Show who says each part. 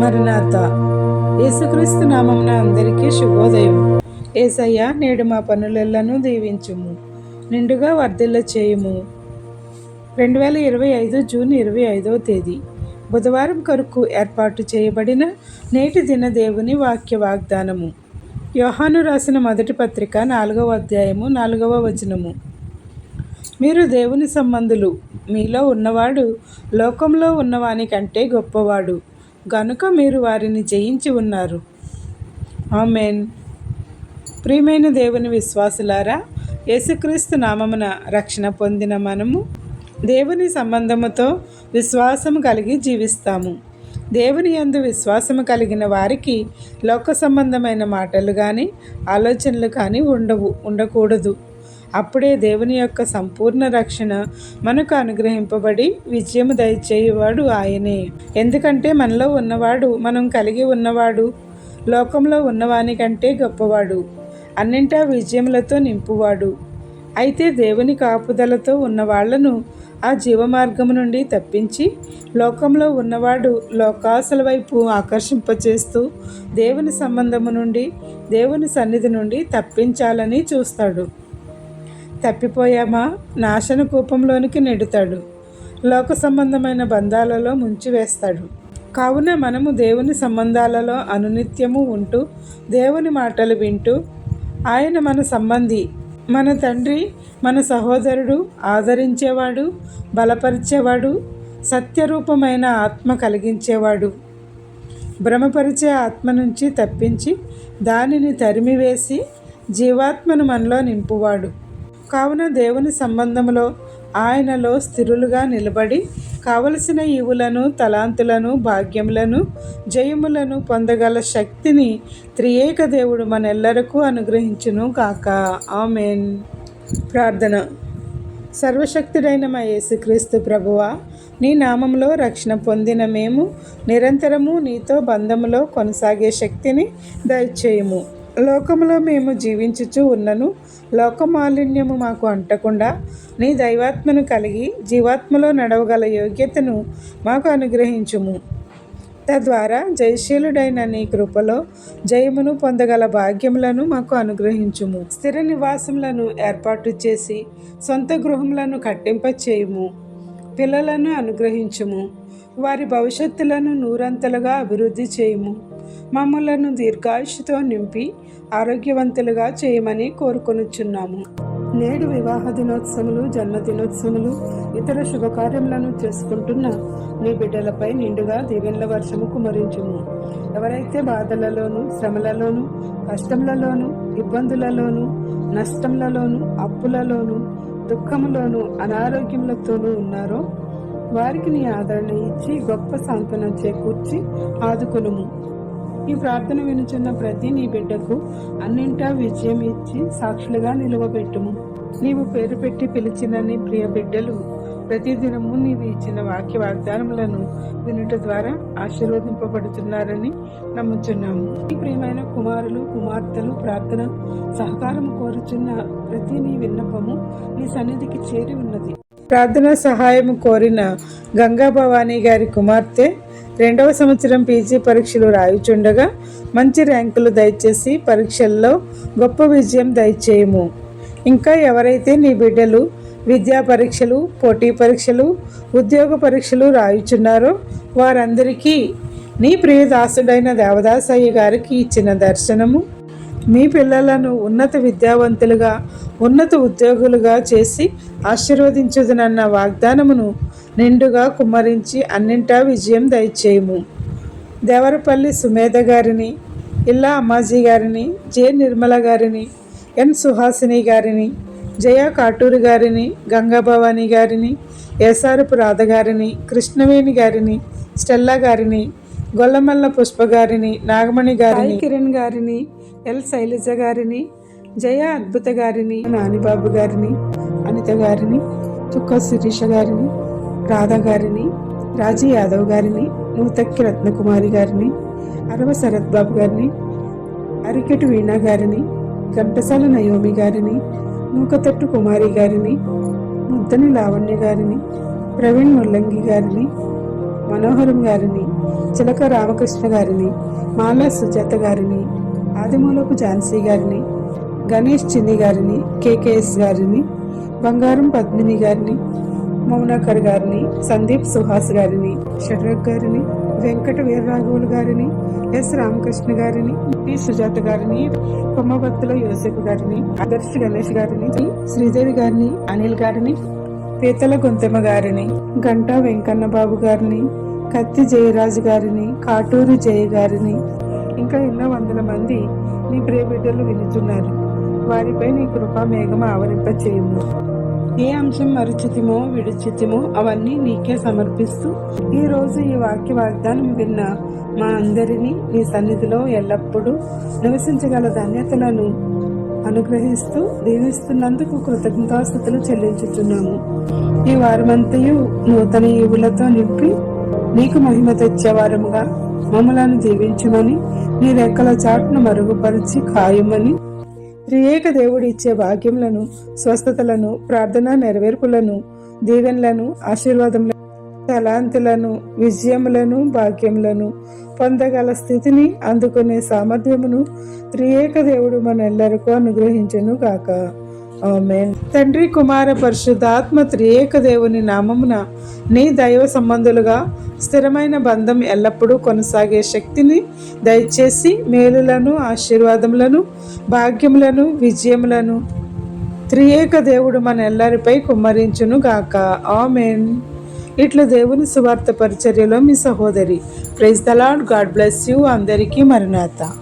Speaker 1: మరణాత యేసుక్రీస్తు నామమున అందరికీ శుభోదయం. ఏసయ్య నేడు మా పనులెల్లను దీవించుము నిండుగా వర్ధిల్ల చేయుము. రెండు వేల ఇరవై ఐదు జూన్ ఇరవై ఐదవ తేదీ. బుధవారం కొరకు ఏర్పాటు చేయబడిన నేటి దిన దేవుని వాక్య వాగ్దానము. యోహాను రాసిన మొదటి పత్రిక నాలుగవ అధ్యాయము నాలుగవ వచనము. మీరు దేవుని సంబంధులు మీలో ఉన్నవాడు లోకంలో ఉన్నవాని కంటే గొప్పవాడు. గనుక మీరు వారిని జయించి ఉన్నారు. ఆమెన్. ప్రియమైన దేవుని విశ్వాసులారా యేసుక్రీస్తు నామమున రక్షణ పొందిన మనము దేవుని సంబంధముతో విశ్వాసము కలిగి జీవిస్తాము. దేవుని యందు విశ్వాసము కలిగిన వారికి లోక సంబంధమైన మాటలు కానీ ఆలోచనలు కానీ ఉండవు ఉండకూడదు. అప్పుడే దేవుని యొక్క సంపూర్ణ రక్షణ మనకు అనుగ్రహింపబడి విజయము దయచేయువాడు ఆయనే. ఎందుకంటే మనలో ఉన్నవాడు మనం కలిగి ఉన్నవాడు లోకంలో ఉన్నవాని కంటే గొప్పవాడు అన్నింటా విజయములతో నింపువాడు. అయితే దేవుని కాపుదలతో ఉన్న వాళ్ళను ఆ జీవమార్గము నుండి తప్పించి లోకంలో ఉన్నవాడు లోకాసుల వైపు ఆకర్షింపచేస్తూ దేవుని సంబంధము నుండి దేవుని సన్నిధి నుండి తప్పించాలని చూస్తాడు. తప్పిపోయామా? నాశన కూపంలోనికి నెడుతాడు. లోక సంబంధమైన బంధాలలో ముంచివేస్తాడు. కావున మనము దేవుని సంబంధాలలో అనునిత్యము ఉంటూ దేవుని మాటలు వింటూ ఆయన మన సంబంధి మన తండ్రి మన సహోదరుడు ఆదరించేవాడు బలపరిచేవాడు సత్యరూపమైన ఆత్మ కలిగించేవాడు. భ్రమపరిచే ఆత్మ నుంచి తప్పించి దానిని తరిమివేసి జీవాత్మను మనలో నింపువాడు. కావున దేవుని సంబంధంలో ఆయనలో స్థిరులుగా నిలబడి కావలసిన ఈవులను తలాంతులను భాగ్యములను జయములను పొందగల శక్తిని త్రియేక దేవుడు మనెల్లరకు అనుగ్రహించును కాక ఆమెన్. ప్రార్థన. సర్వశక్తుడైన మా యేసుక్రీస్తు ప్రభువా నీ నామంలో రక్షణ పొందిన మేము నిరంతరము నీతో బంధములో కొనసాగే శక్తిని దయచేయము. లోకములో మేము జీవించుచు ఉన్నను లోకమాలిన్యము మాకు అంటకుండా నీ దైవాత్మను కలిగి జీవాత్మలో నడవగల యోగ్యతను మాకు అనుగ్రహించుము. తద్వారా జయశీలుడైన నీ కృపలో జయమును పొందగల భాగ్యములను మాకు అనుగ్రహించుము. స్థిర నివాసములను ఏర్పాటు చేసి సొంత గృహములను కట్టింపచేయుము. పిల్లలను అనుగ్రహించుము. వారి భవిష్యత్తులను నూరంతలుగా అభివృద్ధి చేయుము. మమ్మలను దీర్ఘాయుషుతో నింపి ఆరోగ్యవంతులుగా చేయమని కోరుకొనుచున్నాము. నేడు వివాహ దినోత్సవములు జన్మదినోత్సవములు ఇతర శుభకార్యములను చేసుకుంటున్న నీ బిడ్డలపై నిండుగా దీవెనల వర్షము కుమరించుము. ఎవరైతే బాధలలోను శ్రమలలోను కష్టములలోను ఇబ్బందులలోను నష్టములలోను అప్పులలోను దుఃఖములోను అనారోగ్యములతోనూ ఉన్నారో వారికి నీ ఆదరణ ఇచ్చి గొప్ప సాంతనం చేకూర్చి ఆదుకొనుము. ఈ ప్రార్థన వినుచున్న ప్రతి నీ బిడ్డకు అన్నింటా విజయం ఇచ్చి సాక్షులుగా నిలువబెట్టుము. నీవు పేరు పెట్టి పిలిచిన నీ ప్రియ బిడ్డలు ప్రతిదినము నీవు ఇచ్చిన వాక్య వాగ్దానములను వినుట ద్వారా ఆశీర్వదింపబడుతున్నారని నమ్ముచున్నాము. ఈ ప్రియమైన కుమారులు కుమార్తెలు ప్రార్థన సహకారం కోరుచున్న ప్రతి నీ విన్నపము నీ సన్నిధికి చేరి ఉన్నది. ప్రార్థన సహాయం కోరిన గంగా భవానీ గారి కుమార్తె రెండవ సంవత్సరం పీజీ పరీక్షలు రాయుచుండగా మంచి ర్యాంకులు దయచేసి పరీక్షల్లో గొప్ప విజయం దయచేయము. ఇంకా ఎవరైతే నీ బిడ్డలు విద్యా పరీక్షలు పోటీ పరీక్షలు ఉద్యోగ పరీక్షలు రాయుచున్నారో వారందరికీ నీ ప్రియదాసుడైన దేవదాసయ్య గారికి ఇచ్చిన దర్శనము. మీ పిల్లలను ఉన్నత విద్యావంతులుగా ఉన్నత ఉద్యోగులుగా చేసి ఆశీర్వదించుదనన్న వాగ్దానమును నిండుగా కుమ్మరించి అన్నింటా విజయం దయచేయము. దేవరపల్లి సుమేధ గారిని ఇల్లా అమ్మాజీ గారిని జె నిర్మల గారిని ఎన్ సుహాసిని గారిని జయ కాటూరు గారిని గంగాభవాని గారిని ఏసారపు రాధ గారిని కృష్ణవేణి గారిని స్టెల్లా గారిని గొల్లమల్ల పుష్ప గారిని నాగమణి గారిని కిరణ్ గారిని ఎల్ శైలజ గారిని జయ అద్భుత గారిని నానిబాబు గారిని అనిత గారిని చుక్క శిరీష గారిని రాధా గారిని రాజీ యాదవ్ గారిని నూతక్కి రత్నకుమారి గారిని అరవ శరత్ బాబు గారిని అరికెటు వీణా గారిని ఘంటసాల నయోమి గారిని నూకతట్టు కుమారి గారిని ముద్దని లావణ్య గారిని ప్రవీణ్ ముల్లంగి గారిని మనోహరం గారిని చిలక రామకృష్ణ గారిని మాలా సుజాత గారిని ఆదిమూలపు ఝాన్సీ గారిని గణేష్ చిన్ని గారిని కేకేఎస్ గారిని బంగారం పద్మిని గారిని మౌనాకర్ గారిని సందీప్ సుహాస్ గారిని షడ్రక్ గారిని వెంకట వీరరాఘవులు గారిని ఎస్ రామకృష్ణ గారిని పి సుజాత గారిని కొమ్మబత్తుల యోసెఫ్ గారిని ఆదర్శ్ గణేష్ గారిని శ్రీదేవి గారిని అనిల్ గారిని పీతల గొంతెమ్మ గారిని గంటా వెంకన్న బాబు గారిని కత్తి జయరాజు గారిని కాటూరు జయ గారిని. ఇంకా ఎన్నో వందల మంది మీ ప్రియ బిడ్డలు వినుతున్నారు వారిపై నీ కృపా మేఘం ఆవరింప చేయము ఏ అంశం మరుచితిమో విడిచితిమో అవన్నీ నీకే సమర్పిస్తూ ఈ రోజు ఈ వాక్య వాగ్దానం విన్న మా అందరినీ నీ సన్నిధిలో ఎల్లప్పుడూ నివసించగల ధన్యతలను అనుగ్రహిస్తూ దీవిస్తున్నందుకు కృతజ్ఞతాస్థుతులు చెల్లించుచున్నాము. ఈ వారమంతయు నూతన ఈవులతో నింపి నీకు మహిమ తెచ్చేవారముగా మమ్మలను జీవించమని నీ రెక్కల చాటును మరుగుపరిచి ఖాయమని త్రియేక దేవుడు ఇచ్చే భాగ్యములను స్వస్థతలను ప్రార్థన నెరవేర్పులను దీవెనలను ఆశీర్వాదములను తలాంతులను విజయములను భాగ్యములను పొందగల స్థితిని అందుకునే సామర్థ్యమును త్రియేక దేవుడు మనెల్లరికూ అనుగ్రహించును గాక. తండ్రి కుమార పరిశుద్ధాత్మ త్రియేక దేవుని నామమున నీ దైవ సంబంధులుగా స్థిరమైన బంధం ఎల్లప్పుడూ కొనసాగే శక్తిని దయచేసి మేలులను ఆశీర్వాదములను భాగ్యములను విజయములను త్రియేక దేవుడు మన ఎల్లరిపై కుమ్మరించును గాక. ఆమెన్. ఇట్లా దేవుని సువార్త పరిచర్యలో మీ సహోదరి. Praise the Lord God bless you. అందరికీ మరణాత.